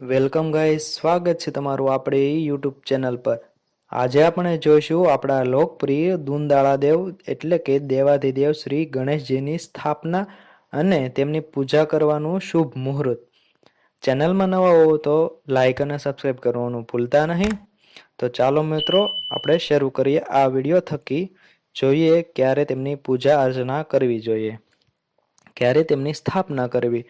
Welcome guys, સ્વાગત છે તમારું આપણે યુટ્યુબ ચેનલ પર. આજે આપણે જોઈશું આપણા લોકપ્રિય દેવ એટલે કે દેવાધિદેવ શ્રી ગણેશજીની સ્થાપના અને તેમની પૂજા કરવાનું શુભ મુહૂર્ત. ચેનલમાં નવા હોવ તો લાઇક અને સબસ્ક્રાઈબ કરવાનું ભૂલતા નહીં. તો ચાલો મિત્રો, આપણે શરૂ કરીએ આ વીડિયો થકી. જોઈએ ક્યારે તેમની પૂજા અર્ચના કરવી જોઈએ. ક્યારે તેમની સ્થાપના કરવી.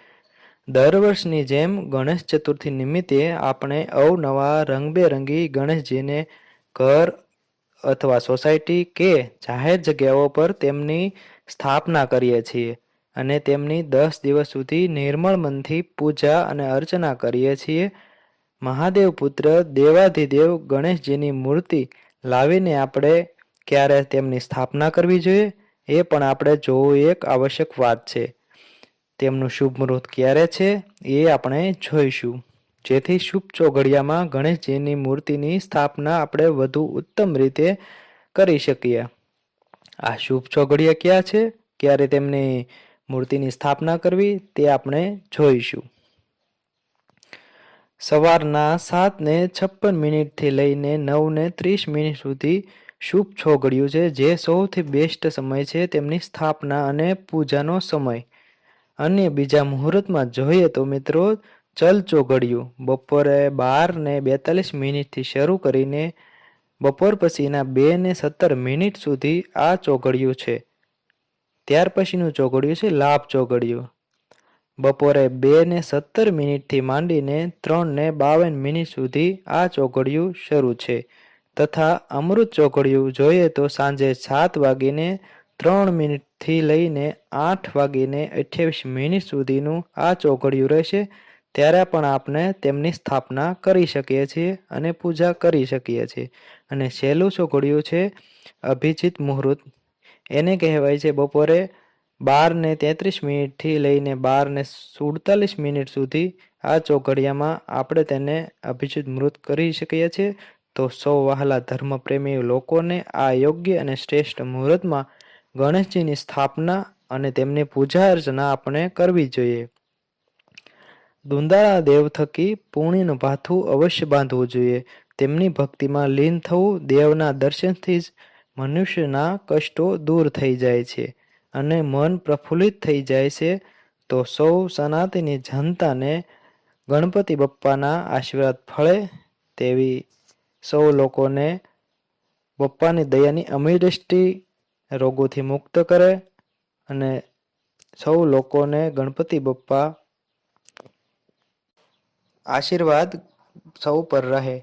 દર વર્ષની જેમ ગણેશ ચતુર્થી નિમિત્તે આપણે અવનવા રંગબેરંગી ગણેશજીને ઘર અથવા સોસાયટી કે જાહેર જગ્યાઓ પર તેમની સ્થાપના કરીએ છીએ અને તેમની દસ દિવસ સુધી નિર્મળ મનથી પૂજા અને અર્ચના કરીએ છીએ. મહાદેવ પુત્ર દેવાધિદેવ ગણેશજીની મૂર્તિ લાવીને આપણે ક્યારે તેમની સ્થાપના કરવી જોઈએ? એ પણ આપણે જોવું એક આવશ્યક વાત છે. તેમનું શુભ મુહૂર્ત ક્યારે છે એ આપણે જોઈશું. જેથી શુભ ચોઘડિયામાં ગણેશજીની મૂર્તિની સ્થાપના આપણે વધુ ઉત્તમ રીતે કરી શકીએ. આ શુભ ચોઘડિયા ક્યાં છે? ક્યારે તેમની મૂર્તિની સ્થાપના કરવી તે આપણે જોઈશું. સવારના સાતને છપ્પન મિનિટથી લઈને નવને ત્રીસ મિનિટ સુધી શુભ છોઘડિયું છે જે સૌથી બેસ્ટ સમય છે તેમની સ્થાપના અને પૂજાનો સમય. અન્ય બીજા મુહૂર્તમાં જોઈએ તો મિત્રો, ચલ ચોઘડિયું. બપોરે બાર ને બેતાલીસ મિનિટથી શરૂ કરીને બપોર પછીના બે ને સત્તર મિનિટ સુધી આ ચોઘડિયું છે. ત્યાર પછીનું ચોઘડિયું છે લાભ ચોઘડિયું. બપોરે બે ને સત્તર મિનિટથી માંડીને ત્રણ ને બાવન મિનિટ સુધી આ ચોઘડિયું શરૂ છે. તથા અમૃત ચોઘડિયું જોઈએ તો સાંજે સાત વાગીને ત્રણ મિનિટથી લઈને આઠ વાગીને અઠ્યાવીસ મિનિટ સુધીનું આ ચોઘડિયું રહેશે. ત્યારે પણ આપણે તેમની સ્થાપના કરી શકીએ છીએ અને પૂજા કરી શકીએ છીએ. અને છેલ્લું ચોઘડિયું છે અભિજીત મુહૂર્ત. એને કહેવાય છે બપોરે બારને તેત્રીસ મિનિટથી લઈને બારને સુડતાલીસ મિનિટ સુધી આ ચોઘડિયામાં આપણે તેને અભિજીત મૃત કરી શકીએ છીએ. તો સૌ વહાલા ધર્મપ્રેમી લોકોને આ યોગ્ય અને શ્રેષ્ઠ મુહૂર્તમાં ગણેશજીની સ્થાપના અને તેમની પૂજા અર્ચના આપણે કરવી જોઈએ. દુંદાળા દેવ થકી પુણ્યનું ભાથું અવશ્ય બાંધવું જોઈએ. તેમની ભક્તિમાં લીન થવું દેવના દર્શનથી જ મનુષ્યના કષ્ટો દૂર થઈ જાય છે અને મન પ્રફુલ્લિત થઈ જાય છે. તો સૌ સનાતની જનતાને ગણપતિ બપ્પાના આશીર્વાદ ફળે તેવી સૌ લોકોને બપ્પાની દયાની અમી રોગોથી મુક્ત કરે અને સૌ લોકોને ગણપતિ બપ્પા આશીર્વાદ સૌ પર રહે.